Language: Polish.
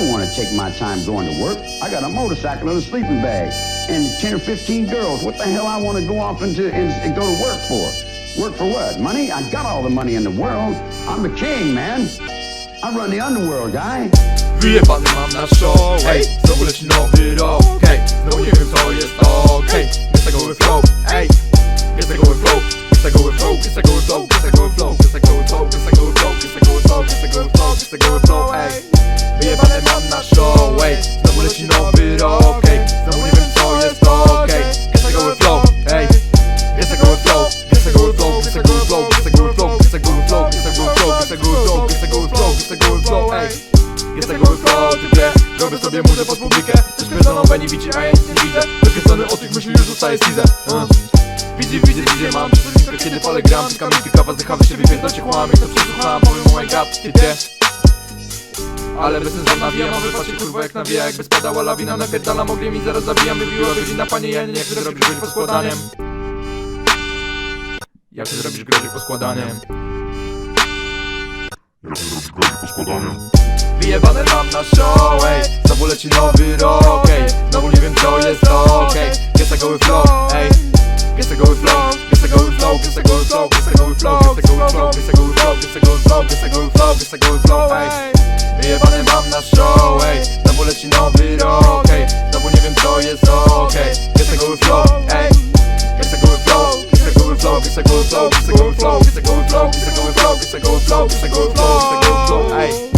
don't want to take my time going to work. I got a motorcycle and a sleeping bag and 10 or 15 girls. What the hell I want to go off into and, and go to work for? Work for what? Money? I got all the money in the world. I'm the king, man. I run the underworld, guy. Wyjebany mam na show, ej Znowu leci nowy rok, ej Znowu nie wiem co jest okej Jest tego flow, ej Jest tego flow, jest tego flow Jest tego flow Jest tego flow, Wyjebany mam na show, ej Znowu leci nowy rok, ej Znowu nie wiem co jest okej Jest tego flow, ej Jest tego flow, jest tego flow Jest tego flow, jest tego flow Jest tego flow, jest tego flow Jest tego flow, jest tego flow Jest tego flow, ej jest tego flow, ty wie Robię sobie muzykę pod publikę Też pierdolą Benny bici, a ja nic nie widzę Wykręcony od tych myśli już zostaje Caesar uh. Widzę, widzę, widzę, mam przesadnika Kiedy palę gram, piskam mi kawa Zdycha wy siebie, pierdolcie kłamie To przesłuchałem, powiem oh my god, ty wie ale bez sensu nawijam, a wypatrzcie kurwa jak nawija Jakby spadała lawina, napierdalam ogniem i zaraz zabijam Wybiła godzina, panie, ja nie chcę zrobić grozi poskładaniem Jak ty zrobisz grozi poskładaniem Wyjebane mam na show, ej Znowu leci nowy rok, ej Znowu nie wiem co jest okej Jest goły flow, ej Jest goły flow, jest goły flow Jest goły flow, jest goły flow Jest goły flow, jest goły flow Jest goły flow, jest goły flow Jest goły flow, ej flow Jest goły flow, jest goły flow Jest goły flow, jest goły flow Jest goły flow, jest goły flow Jest goły flow, ej